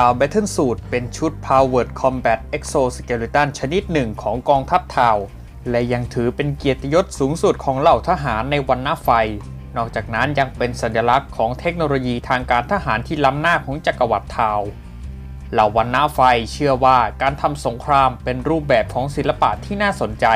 ทาวเบทเทิลสูตเป็นชุด Powered Combat Exoskeleton ชนิดหนึ่งของกองทัพทาว และยังถือเป็นเกียรติยศสูงสุดของเหล่าทหารในวันหน้าไฟ นอกจากนั้นยังเป็นสัญลักษณ์ของเทคโนโลยีทางการทหารที่ล้ำหน้าของจักรวรรดิทาวเหล่าวันหน้าไฟเชื่อว่าการทำสงครามเป็นรูปแบบของศิลปะที่น่าสนใจ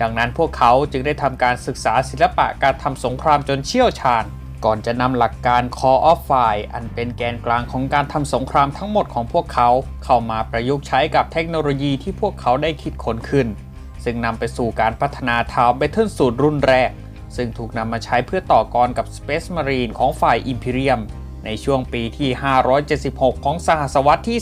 ดังนั้นพวกเขาจึงได้ทำการศึกษาศิลปะการทำสงครามจนเชี่ยวชาญ ก่อนจะนำหลักการ Core of Fire อันเป็นแกนกลางของการทำสงครามทั้งหมดของพวกเขา เข้ามาประยุกต์ใช้กับเทคโนโลยีที่พวกเขาได้คิดค้นขึ้น ซึ่งนำไปสู่การพัฒนาทาวเบทเทิลสูตรรุ่นแรก ซึ่งถูกนำมาใช้เพื่อต่อกรกับ Space Marine ของฝ่าย Imperium ในช่วงปีที่ 576 ของสหศตวรรษที่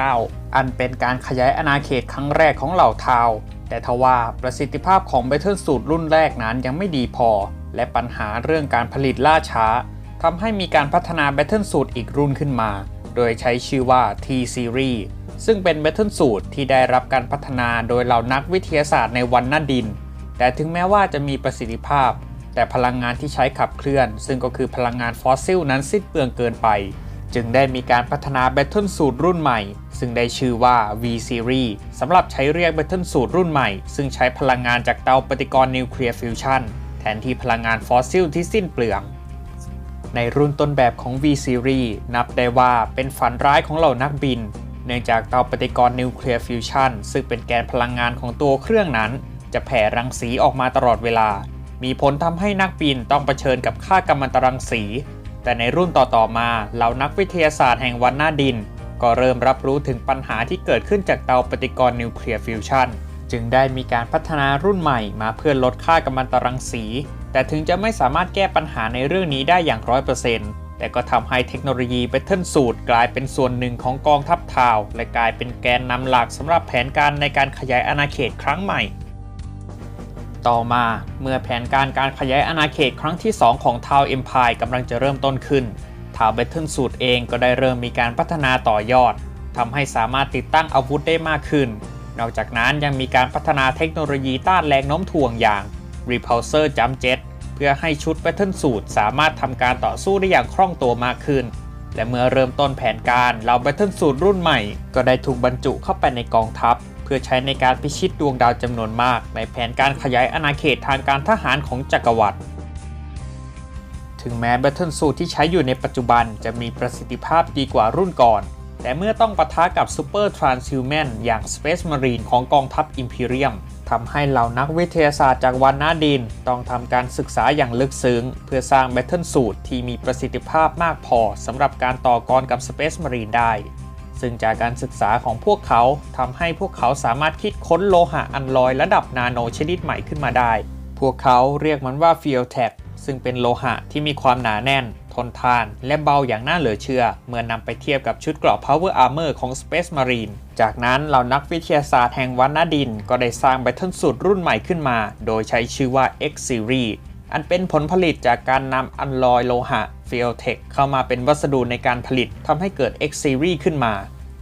39 อันเป็นการขยายอาณาเขตครั้งแรกของเหล่าทาว แต่ทว่าประสิทธิภาพของ Battle Suit รุ่นแรกนั้นยังไม่ดีพอ และปัญหาเรื่องการผลิตล่าช้าทำให้มีการพัฒนา Battle Suit อีกรุ่นขึ้นมา โดยใช้ชื่อว่า T-Series ซึ่งเป็น Battle Suit ที่ได้รับการพัฒนาโดยเหล่านักวิทยาศาสตร์ในวันหน้าดิน แต่ถึงแม้ว่าจะมีประสิทธิภาพ แต่พลังงานที่ใช้ขับเคลื่อน ซึ่งก็คือพลังงานฟอสซิลนั้นสิ้นเปลืองเกินไป จึงได้มีการพัฒนา Battle Suit รุ่นใหม่ ซึ่งได้ชื่อว่า V Series สำหรับใช้เรียก Battle Suit รุ่นใหม่ ซึ่งใช้พลังงานจากเตาปฏิกรณ์นิวเคลียร์ฟิวชัน แทนที่พลังงานฟอสซิลที่สิ้นเปลือง ในรุ่นต้นแบบของ V Series นับได้ว่าเป็นฝันร้ายของเหล่านักบิน เนื่องจากเตาปฏิกรณ์นิวเคลียร์ฟิวชันซึ่งเป็นแกนพลังงานของตัวเครื่องนั้น จะแผ่รังสีออกมาตลอดเวลา มีผลทำให้นักบินต้องเผชิญกับค่ากัมมันตรังสี แต่ในรุ่นต่อๆมาเหล่านักวิทยาศาสตร์แห่งวันหน้าดิน ก็เริ่มรับรู้ถึงปัญหาที่เกิดขึ้นจากเตาปฏิกรณ์นิวเคลียร์ฟิวชัน จึงได้มีการพัฒนารุ่นใหม่มาเพื่อลดค่ากัมมันตรังสี แต่ถึงจะไม่สามารถแก้ปัญหาในเรื่องนี้ได้อย่างร้อยเปอร์เซ็นต์แต่ก็ทำให้เทคโนโลยี Battle Suit กลายเป็นส่วนหนึ่งของกองทัพทาว และกลายเป็นแกนนำหลักสำหรับแผนการในการขยายอาณาเขตครั้งใหม่ ต่อมาเมื่อแผนการการขยายอาณาเขตครั้งที่ 2 ของทาวเอ็มพายกำลังจะเริ่มต้นขึ้นทาวเบทเทิลสูตรเองก็ได้เริ่มมีการพัฒนาต่อยอดทำให้สามารถติดตั้งอาวุธได้มากขึ้น นอกจากนั้นยังมีการพัฒนาเทคโนโลยีต้านแรงโน้มถ่วงอย่าง Repulsor Jump Jet เพื่อให้ชุด Battle Suit สามารถทำการต่อสู้ได้อย่างคล่องตัวมากขึ้น และเมื่อเริ่มต้นแผนการเหล่า Battle Suit รุ่นใหม่ ก็ได้ถูกบรรจุเข้าไปในกองทัพ เพื่อใช้ในการพิชิตดวงดาวจำนวนมาก ในแผนการขยายอาณาเขตทางการทหารของจักรวรรดิถึงแม้ Battle Suit ที่ใช้อยู่ในปัจจุบันจะมีประสิทธิภาพดีกว่ารุ่นก่อน แต่เมื่อต้องปะทะกับ Super Transhuman อย่าง Space Marine ของกองทัพ Imperium ทำให้เหล่านักวิทยาศาสตร์จากวันนาดิน ต้องทำการศึกษาอย่างลึกซึ้ง เพื่อสร้าง Battle Suit ที่มีประสิทธิภาพมากพอสำหรับการต่อกรกับ Space Marine ได้ ซึ่งจากการศึกษาของพวกเขาทำให้พวกเขาสามารถคิดค้นโลหะอันลอยระดับนาโนชนิดใหม่ขึ้นมาได้ พวกเขาเรียกมันว่า f i e l t e c ซึ่งเป็นโลหะที่มีความหนาแน่น นทาน และเบาอย่างน่าเหลือเชื่อ เมื่อนำไปเทียบกับชุดเกราะ Power Armor ของ Space Marine จากนั้นเหล่านักวิทยาศาสตร์แห่งวันนาดิน ก็ได้สร้าง Battle Suit รุ่นใหม่ขึ้นมา โดยใช้ชื่อว่า X Series อันเป็นผลผลิตจากการนำอัลลอยโลหะ f i e l t e c เข้ามาเป็นวัสดุในการผลิตทำให้เกิด X Series ขึ้นมา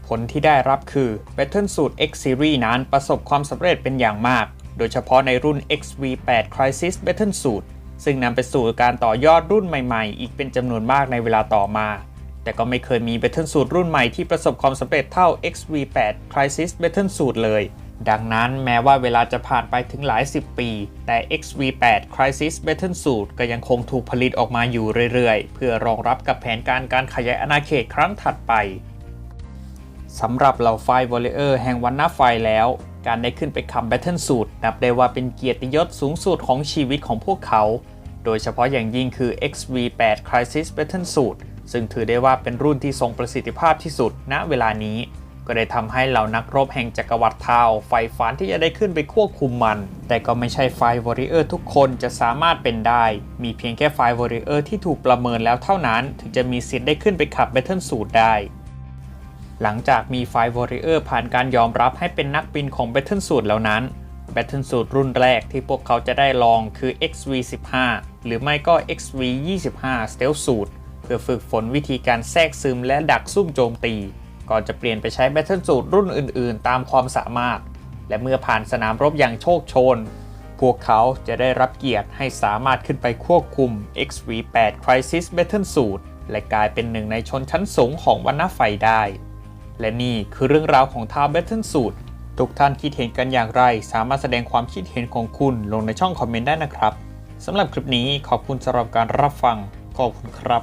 ผลที่ได้รับคือ Battle Suit X Series นั้นประสบความสำเร็จเป็นอย่างมาก โดยเฉพาะในรุ่น XV8 Crisis Battle Suit ซึ่งนำไปสู่การต่อยอดรุ่นใหม่ๆ อีกเป็นจำนวนมากในเวลาต่อมา แต่ก็ไม่เคยมี Battle Suit รุ่นใหม่ที่ประสบความสำเร็จเท่า XV8 Crisis Battle Suit เลย ดังนั้นแม้ว่าเวลาจะผ่านไปถึงหลาย 10 ปี แต่ XV8 Crisis Battle Suit ก็ยังคงถูกผลิตออกมาอยู่เรื่อยๆ เพื่อรองรับกับแผนการการขยายอาณาเขตครั้งถัดไปสำหรับเหล่าไฟวอลเลอร์แห่งวันหน้าไฟแล้ว การได้ขึ้นไปขับ Battle Suit นับได้ว่าเป็นเกียรติยศสูงสุดของชีวิตของพวกเขา โดยเฉพาะอย่างยิ่งคือ XV8 Crisis Battle Suit ซึ่งถือได้ว่าเป็นรุ่นที่ทรงประสิทธิภาพที่สุดณเวลานี้ ก็ได้ทำให้เหล่านักรบแห่งจักรวรรดิทาวไฟฝันที่จะได้ขึ้นไปควบคุมมัน แต่ก็ไม่ใช่ไฟวอริเออร์ทุกคนจะสามารถเป็นได้ มีเพียงแค่ไฟวอริเออร์ที่ถูกประเมินแล้วเท่านั้น ถึงจะมีสิทธิ์ได้ขึ้นไปขับ Battle Suit ได้ หลังจากมีไฟวอริเออร์ผ่านการยอมรับให้เป็นนักบินของ Battle Suit แล้วนั้น Battle Suit รุ่นแรกที่พวกเขาจะได้ลองคือ XV15 หรือไม่ก็ XV25 Stealth Suit เพื่อฝึกฝนวิธีการแทรกซึมและดักซุ่มโจมตี ก่อนจะเปลี่ยนไปใช้ Battle Suit รุ่นอื่นๆ ตามความสามารถ และเมื่อผ่านสนามรบอย่างโชคโชน พวกเขาจะได้รับเกียรติให้สามารถขึ้นไปควบคุม XV8 Crisis Battle Suit และกลายเป็นหนึ่งในชนชั้นสูงของวันณะไฟได้ และนี่คือเรื่องราวของท้าวแบทเทิลสูตร ทุกท่านคิดเห็นกันอย่างไร สามารถแสดงความคิดเห็นของคุณลงในช่องคอมเมนต์ได้นะครับสำหรับคลิปนี้ขอบคุณสำหรับการรับฟัง ขอบคุณครับ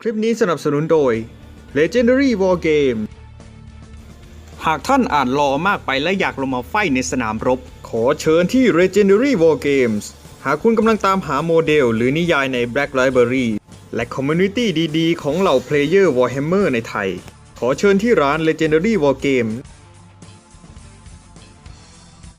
คลิปนี้สนับสนุนโดย Legendary War Game หากท่านอ่านรอมากไปและอยากลงมาไฟในสนามรบ ขอเชิญที่ Legendary War Games หากคุณกำลังตามหาโมเดล หรือนิยายใน Black Library และคอมมูนิตี้ดีๆ ของเหล่าเพลเยอร์ Warhammer ในไทย ขอเชิญที่ร้าน Legendary War Game